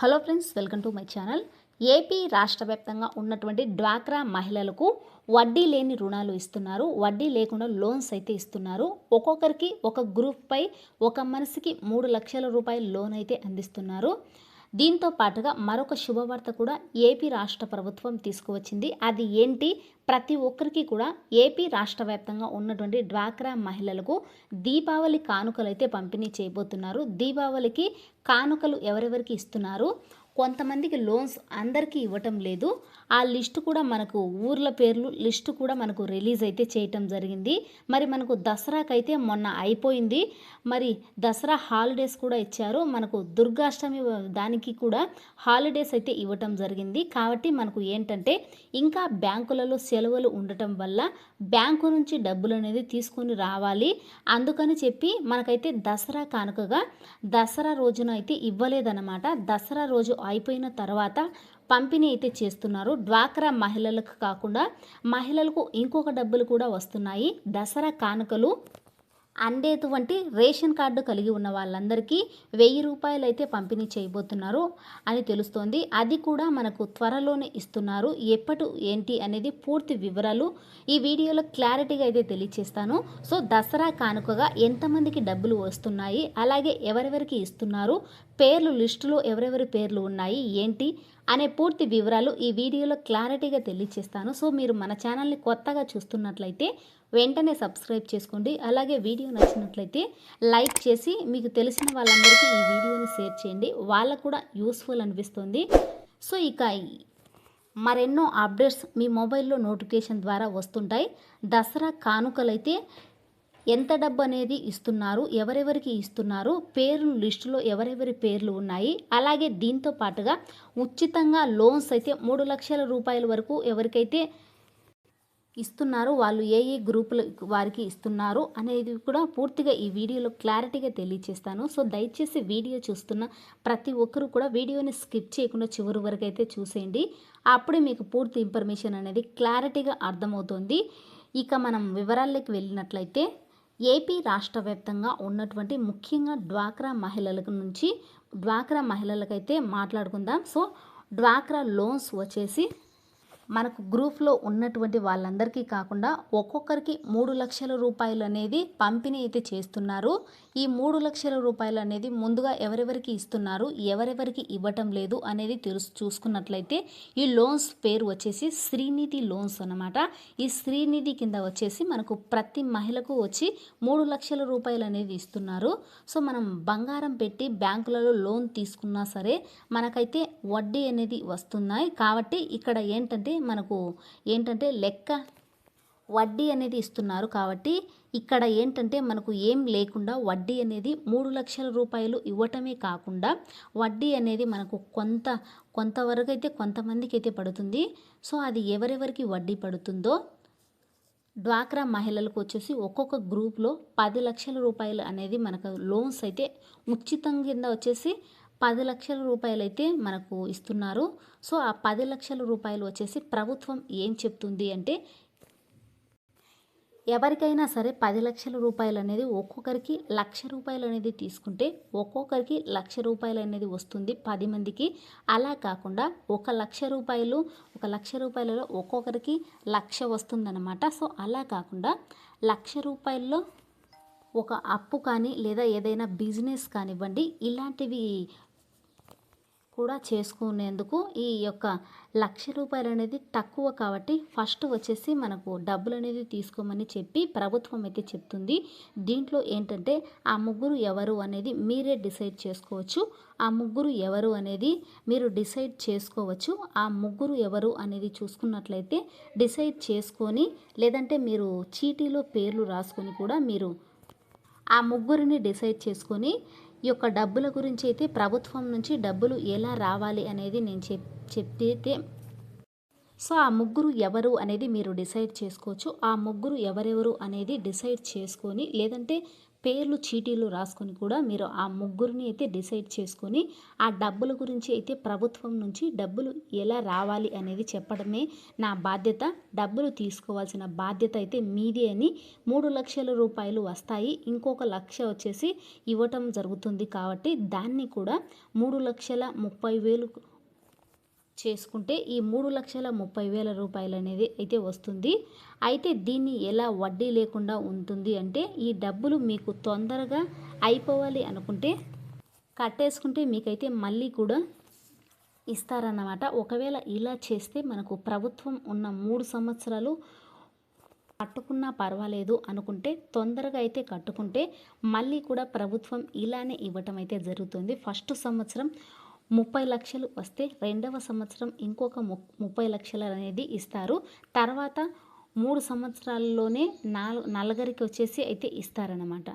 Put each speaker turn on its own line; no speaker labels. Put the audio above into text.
Hello friends welcome to my channel. AP రాష్ట్ర వ్యాప్తంగా ఉన్నటువంటి డ్వాక్రా మహిళలకు వడ్డీ లేని రుణాలు ఇస్తున్నారు. వడ్డీ లేకుండా లోన్స్ అయితే ఇస్తున్నారు. ఒక్కొక్కరికి ఒక గ్రూప్పై ఒక మనిషికి మూడు లక్షల రూపాయల లోన్ అయితే అందిస్తున్నారు. దీంతో పాటుగా మరొక శుభవార్త కూడా ఏపీ రాష్ట్ర ప్రభుత్వం తీసుకువచ్చింది. అది ఏంటి? ప్రతి ఒక్కరికి కూడా ఏపీ రాష్ట్ర వ్యాప్తంగా ఉన్నటువంటి డ్వాక్రా మహిళలకు దీపావళి కానుకలు అయితే పంపిణీ చేయబోతున్నారు. దీపావళికి కానుకలు ఎవరెవరికి ఇస్తున్నారు? కొంతమందికి లోన్స్ అందరికీ ఇవ్వటం లేదు. ఆ లిస్టు కూడా మనకు ఊర్ల పేర్లు లిస్టు కూడా మనకు రిలీజ్ అయితే చేయటం జరిగింది. మరి మనకు దసరాకైతే మొన్న అయిపోయింది. మరి దసరా హాలిడేస్ కూడా ఇచ్చారు. మనకు దుర్గాష్టమి దానికి కూడా హాలిడేస్ అయితే ఇవ్వటం జరిగింది. కాబట్టి మనకు ఏంటంటే ఇంకా బ్యాంకులలో సెలవులు ఉండటం వల్ల బ్యాంకు నుంచి డబ్బులు అనేది తీసుకొని రావాలి. అందుకని చెప్పి మనకైతే దసరా కానుకగా దసరా రోజున అయితే ఇవ్వలేదన్నమాట. దసరా రోజు అయిపోయిన తర్వాత పంపిణీ అయితే చేస్తున్నారు. డ్వాక్రా మహిళలకు కాకుండా మహిళలకు ఇంకొక డబ్బులు కూడా వస్తున్నాయి. దసరా కానుకలు అందేటువంటి రేషన్ కార్డు కలిగి ఉన్న వాళ్ళందరికీ వెయ్యి రూపాయలు అయితే పంపిణీ చేయబోతున్నారు అని తెలుస్తోంది. అది కూడా మనకు త్వరలోనే ఇస్తున్నారు. ఎప్పటి ఏంటి అనేది పూర్తి వివరాలు ఈ వీడియోలో క్లారిటీగా అయితే తెలియచేస్తాను. సో దసరా కానుకగా ఎంతమందికి డబ్బులు వస్తున్నాయి అలాగే ఎవరెవరికి ఇస్తున్నారు పేర్లు లిస్టులో ఎవరెవరి పేర్లు ఉన్నాయి ఏంటి అనే పూర్తి వివరాలు ఈ వీడియోలో క్లారిటీగా తెలియచేస్తాను. సో మీరు మన ఛానల్ని కొత్తగా చూస్తున్నట్లయితే వెంటనే సబ్స్క్రైబ్ చేసుకోండి. అలాగే వీడియో నచ్చినట్లయితే లైక్ చేసి మీకు తెలిసిన వాళ్ళందరికీ ఈ వీడియోని షేర్ చేయండి. వాళ్ళకు కూడా యూస్ఫుల్ అనిపిస్తుంది. సో ఇక మరెన్నో అప్డేట్స్ మీ మొబైల్లో నోటిఫికేషన్ ద్వారా వస్తుంటాయి. దసరా కానుకలైతే ఎంత డబ్బు అనేది ఇస్తున్నారు ఎవరెవరికి ఇస్తున్నారు పేర్లు లిస్టులో ఎవరెవరి పేర్లు ఉన్నాయి అలాగే దీంతో పాటుగా ఉచితంగా లోన్స్ అయితే మూడు లక్షల రూపాయల వరకు ఎవరికైతే ఇస్తున్నారు వాళ్ళు ఏ ఏ గ్రూపుల వారికి ఇస్తున్నారు అనేది కూడా పూర్తిగా ఈ వీడియోలో క్లారిటీగా తెలియచేస్తాను. సో దయచేసి వీడియో చూస్తున్న ప్రతి ఒక్కరూ కూడా వీడియోని స్కిప్ చేయకుండా చివరి వరకు అయితే చూసేయండి. అప్పుడే మీకు పూర్తి ఇన్ఫర్మేషన్ అనేది క్లారిటీగా అర్థమవుతుంది. ఇక మనం వివరాల్లోకి వెళ్ళినట్లయితే ఏపీ రాష్ట్ర వ్యాప్తంగా ఉన్నటువంటి ముఖ్యంగా డ్వాక్రా మహిళల నుంచి డ్వాక్రా మహిళలకైతే మాట్లాడుకుందాం. సో డ్వాక్రా లోన్స్ వచ్చేసి మనకు గ్రూప్లో ఉన్నటువంటి వాళ్ళందరికీ కాకుండా ఒక్కొక్కరికి మూడు లక్షల రూపాయలు అనేది పంపిణీ అయితే చేస్తున్నారు. ఈ మూడు లక్షల రూపాయలు అనేది ముందుగా ఎవరెవరికి ఇస్తున్నారు ఎవరెవరికి ఇవ్వటం లేదు అనేది తెలుసు చూసుకున్నట్లయితే ఈ లోన్స్ పేరు వచ్చేసి శ్రీనిధి లోన్స్ అన్నమాట. ఈ శ్రీనిధి కింద వచ్చేసి మనకు ప్రతి మహిళకు వచ్చి మూడు లక్షల రూపాయలు అనేది ఇస్తున్నారు. సో మనం బంగారం పెట్టి బ్యాంకులలో లోన్ తీసుకున్నా సరే మనకైతే వడ్డీ అనేది వస్తున్నాయి. కాబట్టి ఇక్కడ ఏంటంటే మనకు ఏంటంటే లెక్క వడ్డీ అనేది ఇస్తున్నారు కాబట్టి ఇక్కడ ఏంటంటే మనకు ఏం లేకుండా వడ్డీ అనేది మూడు లక్షల రూపాయలు ఇవ్వటమే కాకుండా వడ్డీ అనేది మనకు కొంత కొంతవరకు అయితే కొంతమందికి అయితే పడుతుంది. సో అది ఎవరెవరికి వడ్డీ పడుతుందో డ్వాక్రా మహిళలకు వచ్చేసి ఒక్కొక్క గ్రూప్లో పది లక్షల రూపాయలు అనేది మనకు లోన్స్ అయితే ఉచితం కింద వచ్చేసి పది లక్షల రూపాయలు అయితే మనకు ఇస్తున్నారు. సో ఆ పది లక్షల రూపాయలు వచ్చేసి ప్రభుత్వం ఏం చెప్తుంది అంటే ఎవరికైనా సరే పది లక్షల రూపాయలు అనేది ఒక్కొక్కరికి లక్ష రూపాయలు అనేది తీసుకుంటే ఒక్కొక్కరికి లక్ష రూపాయలు అనేది వస్తుంది పది మందికి. అలా కాకుండా ఒక లక్ష రూపాయలు ఒక లక్ష రూపాయలలో ఒక్కొక్కరికి లక్ష వస్తుందన్నమాట. సో అలా కాకుండా లక్ష రూపాయల్లో ఒక అప్పు కానీ లేదా ఏదైనా బిజినెస్ కానివ్వండి ఇలాంటివి కూడా చేసుకునేందుకు ఈ యొక్క లక్ష రూపాయలు అనేది తక్కువ కాబట్టి ఫస్ట్ వచ్చేసి మనకు డబ్బులు అనేది తీసుకోమని చెప్పి ప్రభుత్వం అయితే చెప్తుంది. దీంట్లో ఏంటంటే ఆ ముగ్గురు ఎవరు అనేది మీరే డిసైడ్ చేసుకోవచ్చు. ఆ ముగ్గురు ఎవరు అనేది మీరు డిసైడ్ చేసుకోవచ్చు. ఆ ముగ్గురు ఎవరు అనేది చూసుకున్నట్లయితే డిసైడ్ చేసుకొని లేదంటే మీరు చీటీలో పేర్లు రాసుకొని కూడా మీరు ఆ ముగ్గురిని డిసైడ్ చేసుకొని ఈ యొక్క డబ్బుల గురించి అయితే ప్రభుత్వం నుంచి డబ్బులు ఎలా రావాలి అనేది నేను చెప్ చెప్పితే సో ఆ ముగ్గురు ఎవరు అనేది మీరు డిసైడ్ చేసుకోవచ్చు. ఆ ముగ్గురు ఎవరెవరు అనేది డిసైడ్ చేసుకొని లేదంటే పేర్లు చీటీలు రాసుకొని కూడా మీరు ఆ ముగ్గురిని అయితే డిసైడ్ చేసుకొని ఆ డబ్బుల గురించి అయితే ప్రభుత్వం నుంచి డబ్బులు ఎలా రావాలి అనేది చెప్పడమే నా బాధ్యత. డబ్బులు తీసుకోవాల్సిన బాధ్యత అయితే మీది అని మూడు లక్షల రూపాయలు వస్తాయి. ఇంకొక లక్ష వచ్చేసి ఇవ్వటం జరుగుతుంది కాబట్టి దాన్ని కూడా మూడు లక్షల ముప్పై వేలు చేసుకుంటే ఈ మూడు లక్షల ముప్పై వేల రూపాయలు అనేది అయితే వస్తుంది. అయితే దీన్ని ఎలా వడ్డీ లేకుండా ఉంటుంది అంటే ఈ డబ్బులు మీకు తొందరగా అయిపోవాలి అనుకుంటే కట్టేసుకుంటే మీకైతే మళ్ళీ కూడా ఇస్తారన్నమాట. ఒకవేళ ఇలా చేస్తే మనకు ప్రభుత్వం ఉన్న మూడు సంవత్సరాలు కట్టుకున్నా పర్వాలేదు అనుకుంటే తొందరగా అయితే కట్టుకుంటే మళ్ళీ కూడా ప్రభుత్వం ఇలానే ఇవ్వటం అయితే జరుగుతుంది. ఫస్ట్ సంవత్సరం ముప్పై లక్షలు వస్తే రెండవ సంవత్సరం ఇంకొక ము ముప్పై లక్షలు అనేది ఇస్తారు. తర్వాత మూడు సంవత్సరాల్లోనే నాలుగు నలుగురికి వచ్చేసి అయితే ఇస్తారనమాట